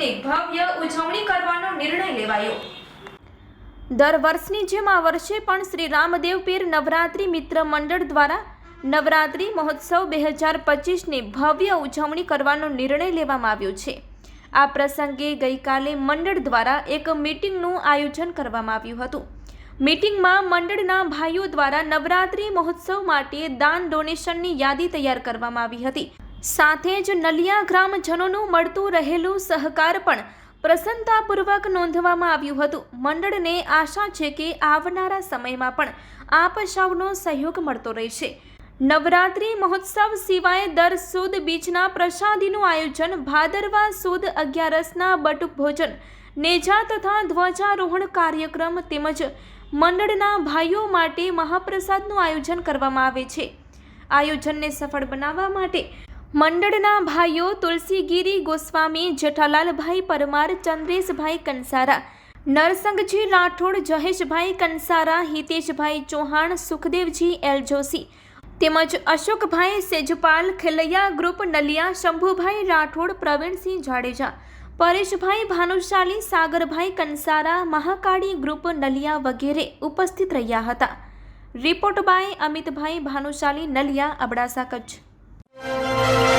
ની ભવ્ય ઉજવણી કરવાનો નિર્ણય લેવાયો. દર વર્ષની જેમ આ વર્ષે પણ શ્રી રામદેવ પીર નવરાત્રિ મિત્ર મંડળ દ્વારા નવરાત્રિ મહોત્સવ બે હજાર પચીસની ભવ્ય ઉજવણી કરવાનો નિર્ણય લેવામાં આવ્યો છે. આ પ્રસંગે ગઈકાલે મંડળ દ્વારા એક મીટિંગનું આયોજન કરવામાં આવ્યું હતું. મીટિંગમાં મંડળના ભાઈઓ દ્વારા નવરાત્રિ મહોત્સવ માટે દાન ડોનેશનની યાદી તૈયાર કરવામાં આવી હતી. સાથે જ નલિયા ગ્રામજનોનું મળતું રહેલું સહકાર પણ પ્રસન્નતાપૂર્વક નોંધવામાં આવ્યું હતું. મંડળને આશા છે કે આવનારા સમયમાં પણ આપ સૌનો સહયોગ મળતો રહેશે. નવરાત્રિ મહોત્સવ સિવાય દર સુદ બીજના પ્રસાદીનું આયોજન ભાદરવા સુદ અગિયારસના બટુક ભોજન નેજા તથા ધ્વજારોહણ કાર્યક્રમ તેમજ મંડળના ભાઈઓ માટે મહાપ્રસાદનું આયોજન કરવામાં આવે છે. આયોજનને સફળ બનાવવા માટે મંડળના ભાઈઓ તુલસીગીરી ગોસ્વામી, જેઠાલાલભાઈ પરમાર, ચંદ્રેશભાઈ કંસારા, નરસંગજી રાઠોડ જહેશભાઈ કંસારા, હિતેશભાઈ ચૌહાણ, સુખદેવજી એલ જોશી તેમજ અશોકભાઈ સેજપાલ, ખેલૈયા ગ્રુપ, નલિયા, શંભુભાઈ રાઠોડ, પ્રવીણસિંહ જાડેજા, પરેશભાઈ ભાનુશાલી, સાગરભાઈ કંસારા, મહાકાળી ગ્રુપ, નલિયા વગેરે ઉપસ્થિત રહ્યા હતા. Report by Amitbhai Bhanushali, Naliya, Abdasa Kutch. Música